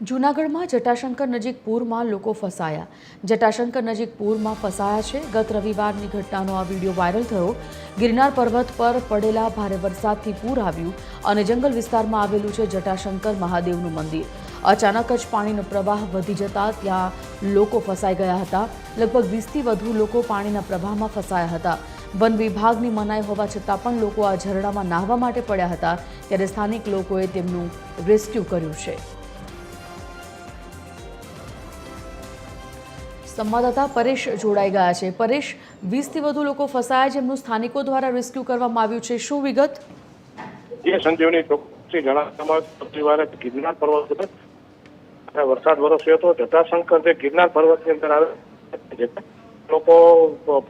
જૂનાગઢમાં જટાશંકર નજીક પૂરમાં લોકો ફસાયા. જટાશંકર નજીક પૂરમાં ફસાયા છે. ગત રવિવારની ઘટનાનો આ વીડિયો વાયરલ થયો. ગિરનાર પર્વત પર પડેલા ભારે વરસાદથી પૂર આવ્યું અને જંગલ વિસ્તારમાં આવેલું છે જટાશંકર મહાદેવનું મંદિર. અચાનક જ પાણીનો પ્રવાહ વધી જતા ત્યાં લોકો ફસાઈ ગયા હતા. લગભગ વીસથી વધુ લોકો પાણીના પ્રવાહમાં ફસાયા હતા. વન વિભાગની મનાઈ હોવા છતાં પણ લોકો આ ઝરણામાં નાહવા માટે પડ્યા હતા. ત્યારે સ્થાનિક લોકોએ તેમનું રેસ્ક્યુ કર્યું છે. સંવાદદાતા પરેશ જોડાઈ ગયા છે. પરેશ, વીસથી વધુ લોકો ફસાયા જેમનું સ્થાનિકો દ્વારા રેસ્ક્યુ કરવામાં આવ્યું છે. શું વિગત? જે સંજીવની ચોકસી જણાવવામાં ગિરનાર પર્વત વરસાદ વરસ્યો હતો. જટાશંકર જે ગિરનાર પર્વતની અંદર આવે લોકો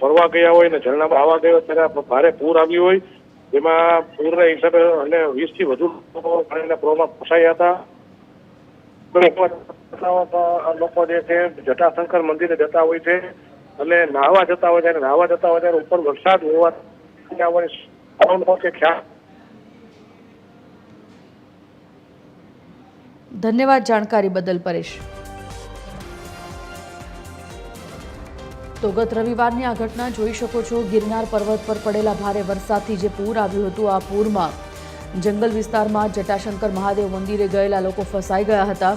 ફરવા ગયા હોય ને ઝરણામાં આવવા ગયા ત્યારે ભારે પૂર આવ્યું હોય. જેમાં પૂરના હિસાબે અને વીસથી વધુ લોકો ફસાયા હતા. લોકો જે છે, જટાશંકર મંદિરે જતા હોય છે. અને નાહવા જતા હોય ત્યારે નાહવા જતા હોય ત્યારે ઉપર વરસાદ હોવા ખ્યાલ. ધન્યવાદ જાણકારી બદલ, પરેશ. તો ગત રવિવારની આ ઘટના જોઈ શકો છો. ગિરનાર પર્વત પર પડેલા ભારે વરસાદથી જે પૂર આવ્યું હતું, આ પૂરમાં જંગલ વિસ્તારમાં જટાશંકર મહાદેવ મંદિરે ગયેલા લોકો ફસાઈ ગયા હતા.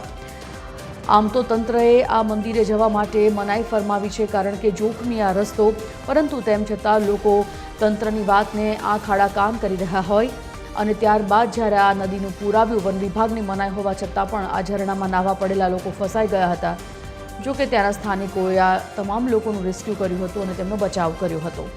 આમ તો તંત્રએ આ મંદિરે જવા માટે મનાઈ ફરમાવી છે કારણ કે જોખમી આ રસ્તો. પરંતુ તેમ છતાં લોકો તંત્રની વાતને આ ખાડા કામ કરી રહ્યા હોય. અને ત્યારબાદ જ્યારે આ નદીનું પૂર આવ્યું વન વિભાગની મનાઈ હોવા છતાં પણ આ ઝરણામાં નાહવા પડેલા લોકો ફસાઈ ગયા હતા. જોકે ત્યાંના સ્થાનિકોએ આ તમામ લોકોનું રેસ્ક્યુ કર્યું હતું અને તેમનો બચાવ કર્યો હતો.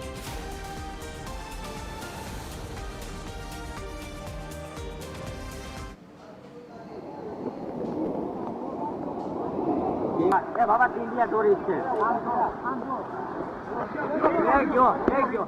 এ বাবা তিন দিয়া দৌড়িয়েছে থ্যাংক ইউ থ্যাংক ইউ